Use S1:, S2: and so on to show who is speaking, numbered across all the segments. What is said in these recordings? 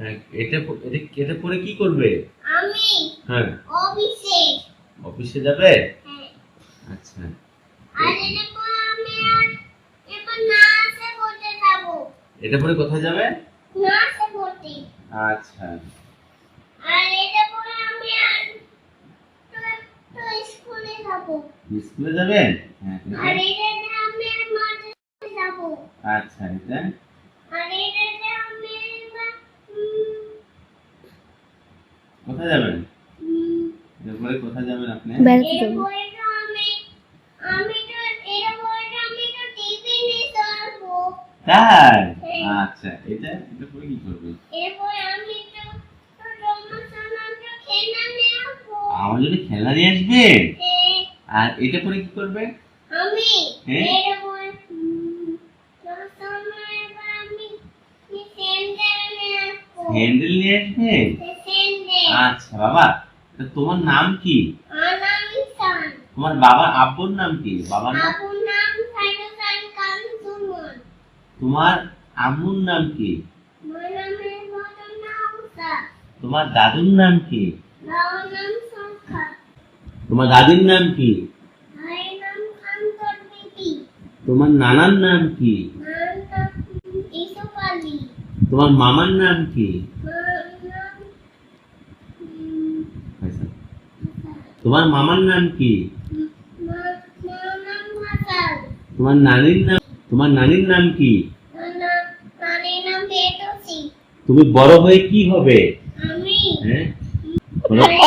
S1: এটা এটা এটা পরে কি করবে?
S2: আমি
S1: হ্যাঁ।
S2: অফিসে।
S1: অফিসে যাবে?
S2: হ্যাঁ।
S1: আচ্ছা।
S2: আর এটা পরে আমি আর এবার নাচে করতে যাব।
S1: এটা পরে কোথায় যাবে?
S2: নাচে করতে
S1: আচ্ছা।
S2: আর এটা পরে আমি আর তো- তো স্কুলে যাব।
S1: স্কুলে যাবেন হ্যাঁ
S2: আর
S1: এটা-
S2: আমি আর মাঠে যাব।
S1: আচ্ছা এটা?
S2: আর এটাতে
S1: কোথায় যাবেন?
S2: উম,
S1: এটা পরে কোথায় যাবেন আপনি? তাই?
S2: হ্যাঁ।
S1: আচ্ছা এটা এটা পরে কি করবে?
S2: এরপর আমি তো তো তোমার সামান তো খেলা নিয়ে আসব
S1: আমার জন্য খেলনা নিয়ে আসবেন
S2: হ্যাঁ,
S1: আর এটা পরে কি করবে?
S2: আমি
S1: হ্যাঁ?
S2: এরপর আমি স্যান্ডেল নিয়ে আসব
S1: হ্যান্ডেল নিয়ে আসবেন
S2: স্যান্ডেল
S1: আচ্ছা বাবা তোমার নাম কি? তোমার বাবার আব্বুর নাম কি? বাবার নাম? তোমার আম্মুর নাম কি? তোমার দাদুর নাম কি? তোমার দাদির নাম কি? তোমার নানার নাম কি? তোমার মামার নাম কি? তোমার মামার নাম কি? তোমার নানির নাম তোমার নানির নাম কি? তুমি বড় হয়ে কি হবে? হ্যাঁ? হ্যাঁ,
S2: আমি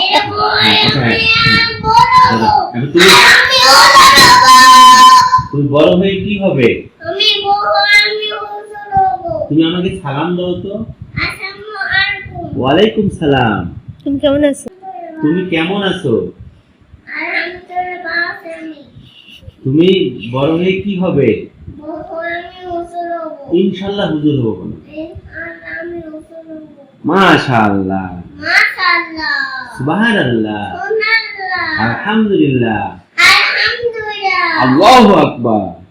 S1: হ্যাঁ, তুমি
S2: বড়
S1: হয়ে কি হব? তুমি আমাকে সালাম দাও তো। ওয়ালাইকুম সালাম।
S3: তুমি কেমন আছো?
S1: তুমি কেমন আছো
S2: আলহামদুলিল্লাহ আমি
S1: তুমি বড় হয়ে কি হবে? ইনশাল্লাহ হুজুর হব
S2: হুজুর
S1: মাশাআল্লাহ।
S2: মাশাআল্লাহ।
S1: সুবহানাল্লাহ।
S2: সুবহানাল্লাহ।
S1: আলহামদুলিল্লাহ।
S2: আলহামদুলিল্লাহ।
S1: আল্লাহু আকবার।